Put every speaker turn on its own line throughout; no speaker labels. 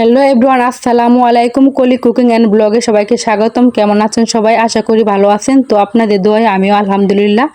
Hello everyone, আসসালামু আলাইকুম। কলি কুকিং অ্যান্ড ব্লগে সবাইকে স্বাগতম। কেমন আছেন সবাই? আশা করি ভালো আছেন। তো আপনাদের দোয়ায় আমিও আলহামদুলিল্লাহ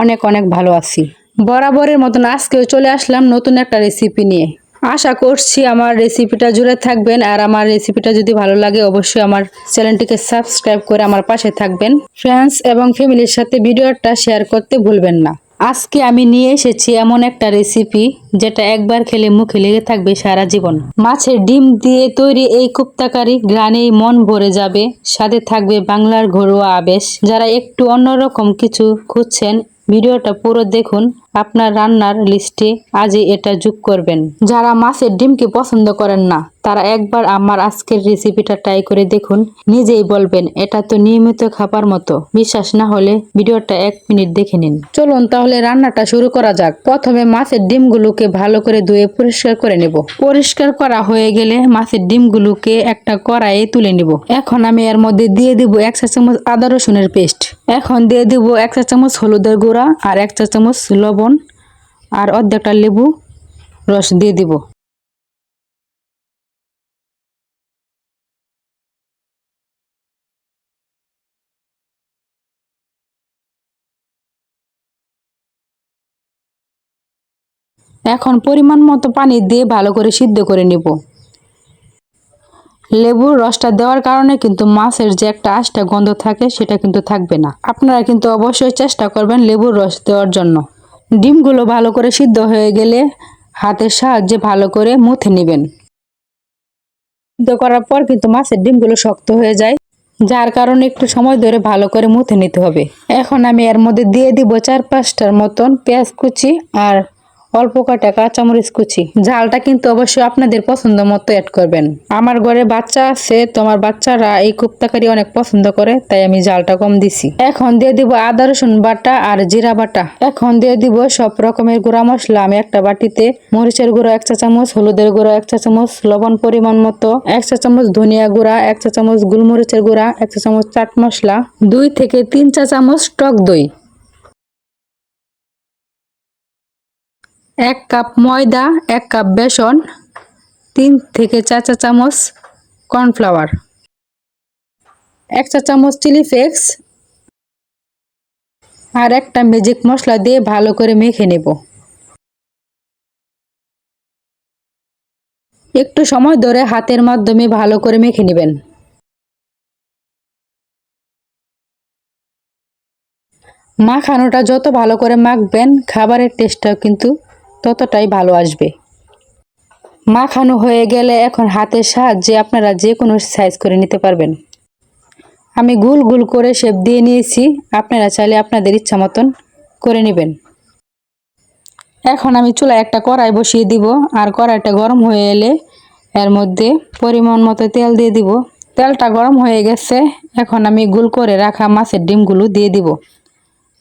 অনেক অনেক ভালো আছি। বরাবরের মতন আজকেও চলে আসলাম নতুন একটা রেসিপি নিয়ে। আশা করছি আমার রেসিপিটা জুড়ে থাকবেন। আর আমার রেসিপিটা যদি ভালো লাগে, অবশ্যই আমার চ্যানেলটিকে সাবস্ক্রাইব করে আমার পাশে থাকবেন। ফ্রেন্ডস এবং ফ্যামিলির সাথে ভিডিওটা শেয়ার করতে ভুলবেন না। আজকে আমি নিয়ে এসেছি এমন একটা রেসিপি যেটা একবার খেলে মুখে লেগে থাকবে সারা জীবন। মাছের ডিম দিয়ে তৈরি এই কুপ্তাকারি গ্রানেই মন ভরে যাবে। সাথে থাকবে বাংলার ঘরোয়া আবেশ। যারা একটু অন্যরকম কিছু খুঁজছেন, ভিডিওটা পুরো দেখুন। আপনার রান্নার লিস্টে আজই এটা যোগ করবেন। যারা মাছের ডিমকে পছন্দ করেন না তারা একবার আমার আজকের রেসিপিটা ট্রাই করে দেখুন। নিজেই বলবেন, এটা তো নিয়মিত খাবার মতো। বিশ্বাস না হলে ভিডিওটা এক মিনিট দেখে নিন। চলুন তাহলে রান্নাটা শুরু করা যাক। প্রথমে মাছের ডিমগুলোকে ভালো করে ধুয়ে পরিষ্কার করে নেব। পরিষ্কার করা হয়ে গেলে মাছের ডিমগুলোকে একটা কড়াইয়ে তুলে নিব। এখন আমি এর মধ্যে দিয়ে দিব এক চা চামচ আদা রসুনের পেস্ট। এখন দিয়ে দিব এক চা চামচ হলুদের গুঁড়া আর এক চা চামচ লবণ আর অর্ধেকটা লেবু রস দিয়ে দিব। এখন পরিমাণ মতো পানি দিয়ে ভালো করে সিদ্ধ করে নিব। লেবুর রসটা দেওয়ার কারণে কিন্তু মাছের যে একটা আশটা গন্ধ থাকে, সেটা কিন্তু থাকবে না। আপনারা কিন্তু অবশ্যই চেষ্টা করবেন লেবুর রস দেওয়ার জন্য। ডিমগুলো ভালো করে সিদ্ধ হয়ে গেলে হাতের সাহায্যে ভালো করে মুথে নেবেন। সিদ্ধ করার পর কিন্তু মাছের ডিমগুলো শক্ত হয়ে যায়, যার কারণে একটু সময় ধরে ভালো করে মুথে নিতে হবে। এখন আমি এর মধ্যে দিয়ে দিব চার পাঁচটার মতন পেঁয়াজ কুচি আর অল্প কাটা কাঁচামরিচ কুচি। ঝালটা কিন্তু অবশ্যই আপনাদের পছন্দ মতো অ্যাড করবেন। আমার ঘরে বাচ্চা আছে তোমার বাচ্চারা এই কুপ্তাকারি অনেক পছন্দ করে, তাই আমি ঝালটা কম দিছি। এখন দিয়ে দিব আদা, রসুন বাটা আর জিরা বাটা। এখন দিয়ে দিব সব রকমের গুঁড়া মশলা। আমি একটা বাটিতে মরিচের গুঁড়ো এক চা চামচ, হলুদের গুঁড়ো এক চা চামচ, লবণ পরিমাণ মতো এক চা চামচ ধনিয়া গুঁড়া, এক চা চামচ গোলমরিচের গুঁড়া, এক চা চামচ চাট মশলা, দুই থেকে তিন চা চামচ টক দই। এক কাপ ময়দা, এক কাপ বেসন, তিন থেকে চার চা চামচ কর্নফ্লাওয়ার, এক চা চামচ চিলি ফ্লেক্স আর একটা ম্যাজিক মশলা দিয়ে ভালো করে মেখে নেব। একটু সময় ধরে হাতের মাধ্যমে ভালো করে মেখে নেবেন। মাখানোটা যত ভালো করে মাখবেন, খাবারের টেস্টটাও কিন্তু ততটাই ভালো আসবে। মাখানো হয়ে গেলে এখন হাতের সাহায্যে আপনারা যে কোনো সাইজ করে নিতে পারবেন। আমি গুল গুল করে শেপ দিয়ে নিয়েছি, আপনারা চাইলে আপনাদের ইচ্ছা মতন করে নেবেন। এখন আমি চুলায় একটা কড়াই বসিয়ে দিব, আর কড়াইটা গরম হয়ে এলে এর মধ্যে পরিমাণ মতো তেল দিয়ে দিব। তেলটা গরম হয়ে গেছে, এখন আমি গুল করে রাখা মাছের ডিমগুলো দিয়ে দিব।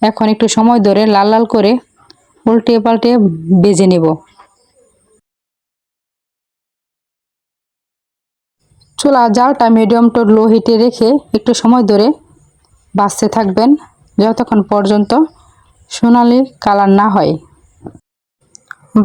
এখন একটু সময় ধরে লাল লাল করে উল্টে পাল্টে বেজে নেব। চুলা জালটা মিডিয়াম টু লো হিটে রেখে একটু সময় ধরে বাঁচতে থাকবেন, যতক্ষণ পর্যন্ত সোনালি কালার না হয়।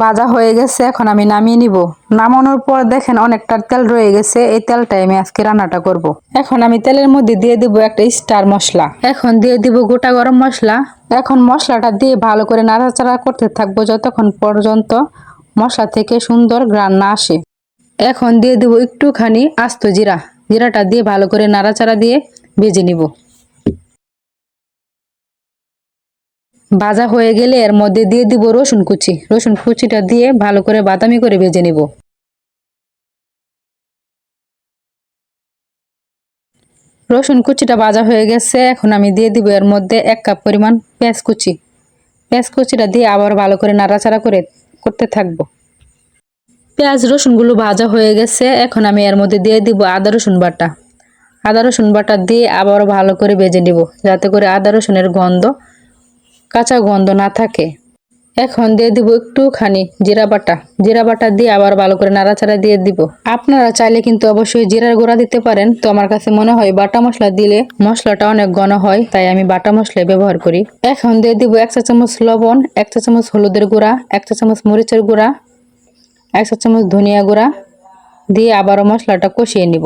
ভাজা হয়ে গেছে, এখন আমি নামিয়ে নিব। নামানোর পর দেখেন অনেকটা তেল রয়ে গেছে, এই তেলটাই আমি আজকে রান্নাটা করব। এখন আমি তেলের মধ্যে দিয়ে দিব একটা স্টার মশলা। এখন দিয়ে দিব গোটা গরম মশলা। এখন মশলাটা দিয়ে ভালো করে নাড়াচাড়া করতে থাকব যতক্ষণ পর্যন্ত মশলা থেকে সুন্দর গ্রান না আসে। এখন দিয়ে দিব একটুখানি আস্ত জিরা। জিরাটা দিয়ে ভালো করে নাড়াচাড়া দিয়ে ভেজে নিব। ভাজা হয়ে গেলে এর মধ্যে দিয়ে দিব রসুন কুচি। রসুন কুচিটা দিয়ে ভালো করে বাদামি করে ভেজে নিব। রসুন কুচিটা ভাজা হয়ে গেছে, এখন আমি দিয়ে দিব এর মধ্যে এক কাপ পরিমাণ পেঁয়াজ কুচি। পেঁয়াজ কুচিটা দিয়ে আবার ভালো করে নাড়াচাড়া করে করতে থাকব। পেঁয়াজ রসুনগুলো ভাজা হয়ে গেছে, এখন আমি এর মধ্যে দিয়ে দিব আদা রসুন বাটা। আদা রসুন বাটা দিয়ে আবার ভালো করে ভেজে নিব, যাতে করে আদা রসুনের গন্ধ কাঁচা গন্ধ না থাকে। এখন দিয়ে দিব একটুখানি জিরা বাটা। জিরা বাটা দিয়ে আবার ভালো করে নাড়াচাড়া দিয়ে দিব। আপনারা চাইলে কিন্তু অবশ্যই জিরার গুঁড়া দিতে পারেন। তো আমার কাছে মনে হয় বাটা মশলা দিলে মশলাটা অনেক ঘন হয়, তাই আমি বাটা মশলা ব্যবহার করি। এখন দিয়ে দিব এক চা চামচ লবণ, এক চা চামচ হলুদের গুঁড়া, এক চা চামচ মরিচের গুঁড়া, এক চা চামচ ধনিয়া গুঁড়া, দিয়ে আবারও মশলাটা কষিয়ে নিব।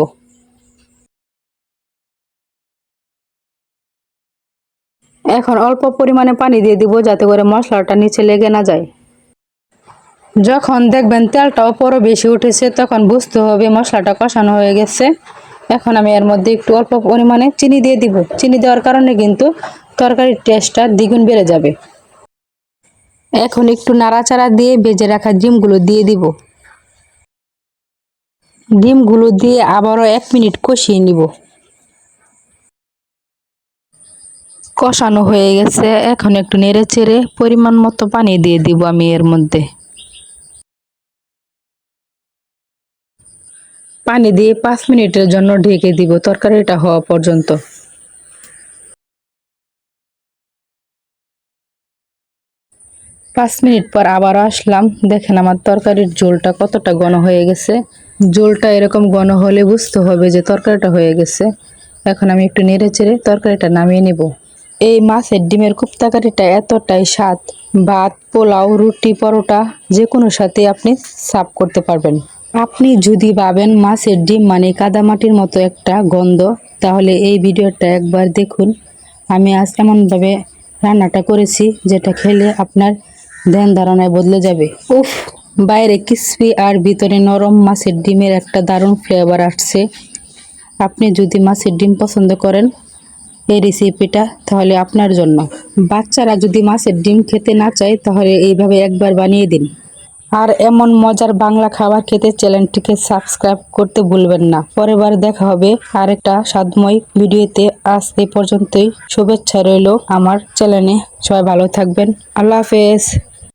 এখন অল্প পরিমাণে পানি দিয়ে দিব যাতে করে মশলাটা নিচে লেগে না যায়। যখন দেখবেন তেলটা ওপরও বেশি উঠেছে, তখন বুঝতে হবে মশলাটা কষানো হয়ে গেছে। এখন আমি এর মধ্যে একটু অল্প পরিমাণে চিনি দিয়ে দিব। চিনি দেওয়ার কারণে কিন্তু তরকারির টেস্টটা দ্বিগুণ বেড়ে যাবে। এখন একটু নাড়াচাড়া দিয়ে ভেজে রাখা ডিমগুলো দিয়ে দিব। ডিমগুলো দিয়ে আবারও এক মিনিট কষিয়ে নিব। কষানো হয়ে গেছে। এখন একটু নেড়ে চেড়ে পরিমাণ মতো পানি দিয়ে দিব আমি এর মধ্যে। পানি দিয়ে পাঁচ মিনিটের জন্য ঢেকে দিব তরকারিটা হওয়া পর্যন্ত। পাঁচ মিনিট পর আবার আসলাম। দেখেন আমার তরকারির ঝোলটা কতটা ঘন হয়ে গেছে। ঝোলটা এরকম ঘন হলে বুঝতে হবে যে তরকারিটা হয়ে গেছে। এখন আমি একটু নেড়ে চেড়ে তরকারিটা নামিয়ে নেব। এই মাছের ডিমের কুপ্তাকারিটা এতটাই স্বাদ। ভাত, পোলাও, রুটি, পরোটা যে কোনো সাথে আপনি সাফ করতে পারবেন। আপনি যদি ভাবেন মাছের ডিম মানে কাদামাটির মতো একটা গন্ধ, তাহলে এই ভিডিওটা একবার দেখুন। আমি আজ এমনভাবে রান্নাটা করেছি, যেটা খেলে আপনার ধ্যান ধারণায় বদলে যাবে। উফ, বাইরে ক্রিসপি আর ভিতরে নরম মাছের ডিমের একটা দারুণ ফ্লেভার আসছে। আপনি যদি মাছের ডিম পছন্দ করেন এই রেসিপিটা তাহলে আপনার জন্য। বাচ্চারা যদি মাছের ডিম খেতে না চায়, তাহলে এইভাবে একবার বানিয়ে দিন। আর এমন মজার বাংলা খাবার খেতে চ্যানেলটিকে সাবস্ক্রাইব করতে ভুলবেন না। পরেরবার দেখা হবে আরেকটা স্বাদময় ভিডিওতে। আজ এ পর্যন্তই। শুভেচ্ছা রইল আমার চ্যানেলে। সবাই ভালো থাকবেন। আল্লাহ হাফেজ।